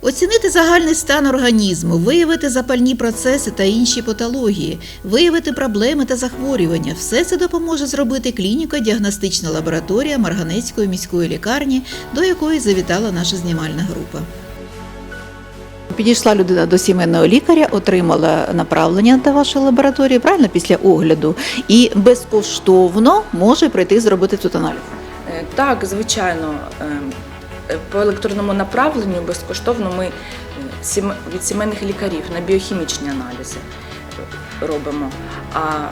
Оцінити загальний стан організму, виявити запальні процеси та інші патології, виявити проблеми та захворювання все це допоможе зробити клініко-діагностична лабораторія Марганецької міської лікарні, до якої завітала наша знімальна група. Підійшла людина до сімейного лікаря, отримала направлення до вашої лабораторії, правильно після огляду, і безкоштовно може прийти зробити тут аналіз. Е, Так, звичайно, е, е, по електронному направленню безкоштовно ми е, від сімейних лікарів на біохімічні аналізи робимо. А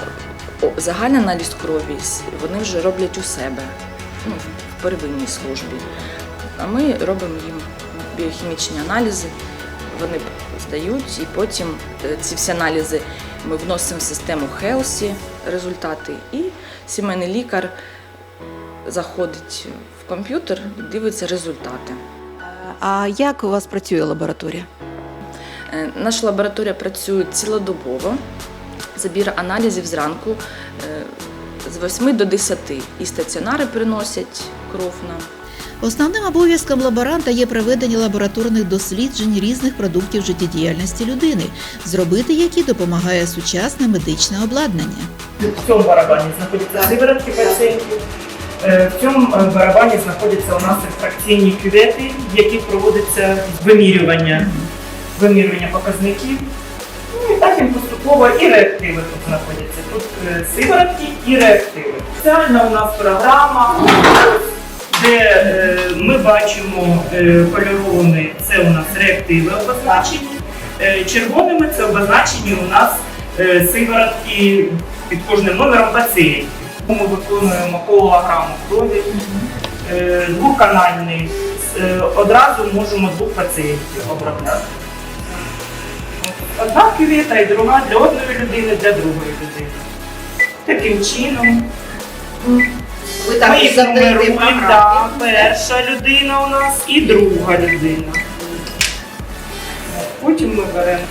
загальний аналіз крові вони вже роблять у себе ну, в первинній службі. А ми робимо їм біохімічні аналізи, вони здають, і потім е, ці всі аналізи ми вносимо в систему Хелсі результати, і сімейний лікар заходить в комп'ютер дивиться результати. А як у вас працює лабораторія? Е, Наша лабораторія працює цілодобово. Забір аналізів зранку е, з 8 до 10. І стаціонари приносять кров нам. Основним обов'язком лаборанта є проведення лабораторних досліджень різних продуктів життєдіяльності людини, зробити які допомагає сучасне медичне обладнання. В цьому барабані знаходяться сиворотки пацієнтів. Е, В цьому е, барабані знаходяться у нас екстракційні кювети, в яких проводиться вимірювання, вимірювання показників. Ну і так він поступово і реактиви тут знаходяться. Тут е, сиворотки і реактиви. Спеціальна у нас програма, де ми бачимо кольоровими це у нас реактиви обозначені. Червоними це обозначені у нас сиворотки під кожним номером пацієнтів. Ми виконуємо колограму крові, е, двоканальний. Е, Одразу можемо двох пацієнтів обробляти. Одна кювета і друга для одної людини, для другої людини. Таким чином. Ви Ми їх нумеруємо, да, перша людина у нас і друга людина. Потім ми беремо.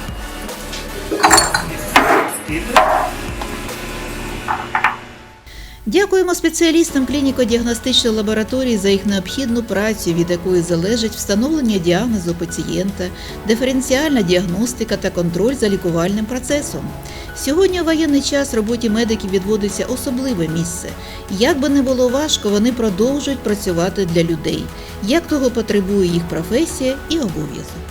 Дякуємо спеціалістам клініко-діагностичної лабораторії за їх необхідну працю, від якої залежить встановлення діагнозу пацієнта, диференціальна діагностика та контроль за лікувальним процесом. Сьогодні у воєнний час роботі медиків відводиться особливе місце. Як би не було важко, вони продовжують працювати для людей, як того потребує їх професія і обов'язок.